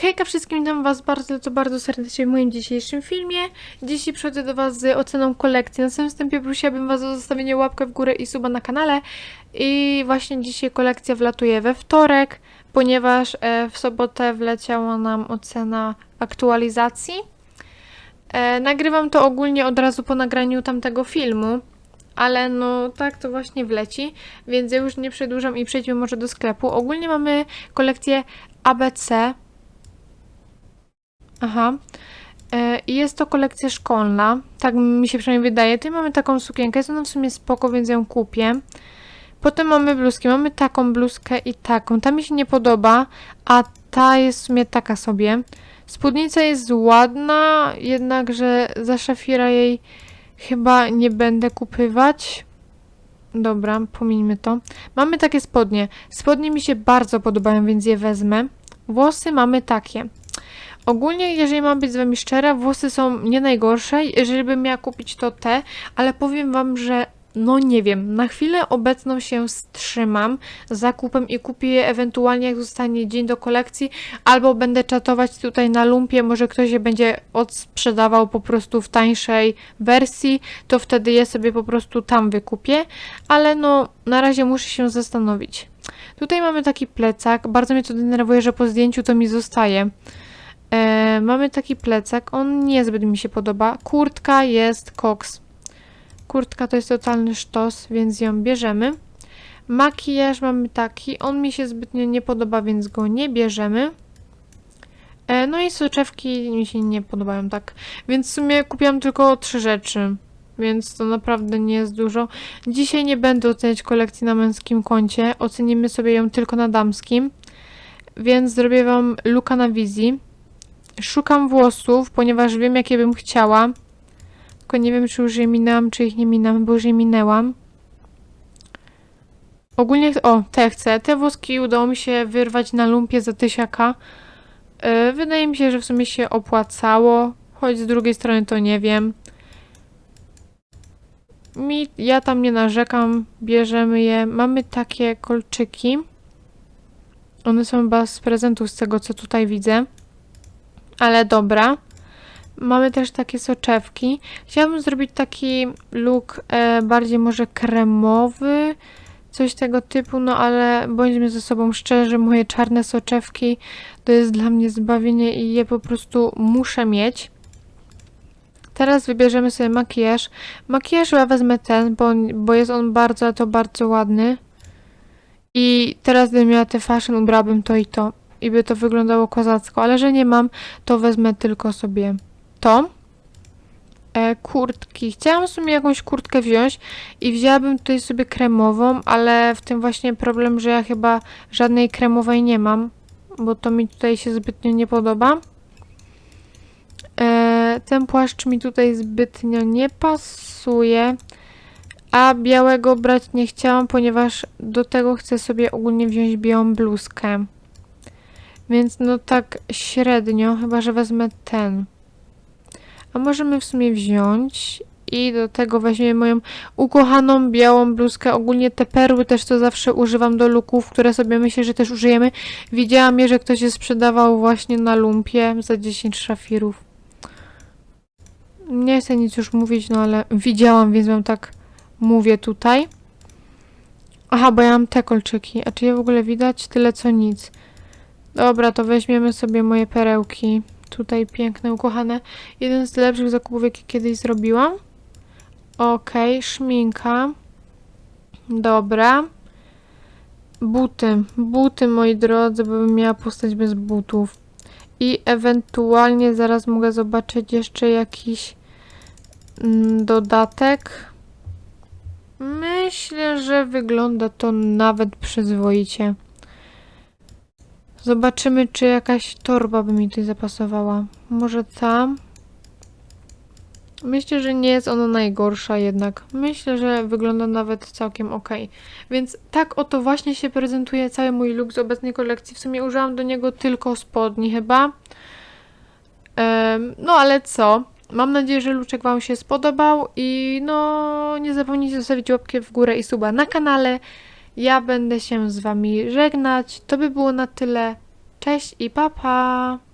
Hejka wszystkim, witam was bardzo, to bardzo serdecznie w moim dzisiejszym filmie. Dzisiaj przychodzę do was z oceną kolekcji. Na samym wstępie prosiłabym was o zostawienie łapkę w górę i suba na kanale. I właśnie dzisiaj kolekcja wlatuje we wtorek, ponieważ e, w sobotę wleciała nam ocena aktualizacji. E, nagrywam to ogólnie od razu po nagraniu tamtego filmu, ale no tak to właśnie wleci, więc ja już nie przedłużam i przejdźmy może do sklepu. Ogólnie mamy kolekcję ABC. Aha. E, I jest to kolekcja szkolna, tak mi się przynajmniej wydaje. Tutaj mamy taką sukienkę, jest ona w sumie spoko, więc ją kupię. Potem mamy bluzki, mamy taką bluzkę i taką. Ta mi się nie podoba, a ta jest w sumie taka sobie. Spódnica jest ładna, jednakże za szafira jej chyba nie będę kupywać. Dobra, pomińmy to. Mamy takie spodnie. Spodnie mi się bardzo podobają, więc je wezmę. Włosy mamy takie. Ogólnie, jeżeli mam być z wami szczera, włosy są nie najgorsze. Jeżeli bym miała kupić, to te, ale powiem wam, że no nie wiem, na chwilę obecną się wstrzymam z zakupem i kupię je ewentualnie jak zostanie dzień do kolekcji, albo będę czatować tutaj na lumpie, może ktoś je będzie odsprzedawał po prostu w tańszej wersji, to wtedy je sobie po prostu tam wykupię, ale no na razie muszę się zastanowić. Tutaj mamy taki plecak, bardzo mnie to denerwuje, że po zdjęciu to mi zostaje. Mamy taki plecak, on niezbyt mi się podoba. Kurtka jest koks. Kurtka to jest totalny sztos, więc ją bierzemy. Makijaż mamy taki, on mi się zbytnio nie podoba, więc go nie bierzemy. E, no i soczewki mi się nie podobają tak. Więc w sumie kupiłam tylko trzy rzeczy, więc to naprawdę nie jest dużo. Dzisiaj nie będę oceniać kolekcji na męskim koncie, ocenimy sobie ją tylko na damskim. Więc zrobię wam luka na wizji. Szukam włosów, ponieważ wiem, jakie bym chciała. Tylko nie wiem, czy już je minęłam, czy ich nie minęłam, bo już je minęłam. Ogólnie, o, te chcę. Te włoski udało mi się wyrwać na lumpie za tysiaka. Yy, wydaje mi się, że w sumie się opłacało, choć z drugiej strony to nie wiem. Mi, ja tam nie narzekam, bierzemy je. Mamy takie kolczyki. One są chyba z prezentów, z tego co tutaj widzę. Ale dobra. Mamy też takie soczewki. Chciałabym zrobić taki look e, bardziej może kremowy, coś tego typu, no ale bądźmy ze sobą szczerzy, moje czarne soczewki to jest dla mnie zbawienie i je po prostu muszę mieć. Teraz wybierzemy sobie makijaż. Makijaż ja wezmę ten, bo, bo jest on bardzo, to bardzo ładny. I teraz gdybym miała te fashion, ubrałabym to i to. I by to wyglądało kozacko, ale że nie mam, to wezmę tylko sobie to. E, kurtki. Chciałam w sumie jakąś kurtkę wziąć i wzięłabym tutaj sobie kremową, ale w tym właśnie problem, że ja chyba żadnej kremowej nie mam, bo to mi tutaj się zbytnio nie podoba. E, ten płaszcz mi tutaj zbytnio nie pasuje, a białego brać nie chciałam, ponieważ do tego chcę sobie ogólnie wziąć białą bluzkę. Więc no tak średnio, chyba że wezmę ten. A możemy w sumie wziąć i do tego weźmiemy moją ukochaną białą bluzkę. Ogólnie te perły też to zawsze używam do luków, które sobie myślę, że też użyjemy. Widziałam je, że ktoś je sprzedawał właśnie na lumpie za 10 szafirów. Nie chcę nic już mówić, no ale widziałam, więc wam tak mówię tutaj. Aha, bo ja mam te kolczyki. A czy je w ogóle widać? Tyle co nic. Dobra, to weźmiemy sobie moje perełki. Tutaj piękne, ukochane. Jeden z lepszych zakupów, jakie kiedyś zrobiłam. Okej, okay, szminka. Dobra. Buty. Buty, moi drodzy, bo bym miała postać bez butów. I ewentualnie zaraz mogę zobaczyć jeszcze jakiś mm, dodatek. Myślę, że wygląda to nawet przyzwoicie. Zobaczymy, czy jakaś torba by mi tutaj zapasowała. Może tam? Myślę, że nie jest ona najgorsza jednak. Myślę, że wygląda nawet całkiem ok. Więc tak oto właśnie się prezentuje cały mój look z obecnej kolekcji. W sumie użyłam do niego tylko spodni chyba. No ale co? Mam nadzieję, że luczek Wam się spodobał i no nie zapomnijcie zostawić łapkę w górę i suba na kanale. Ja będę się z Wami żegnać. To by było na tyle. Cześć i papa! Pa.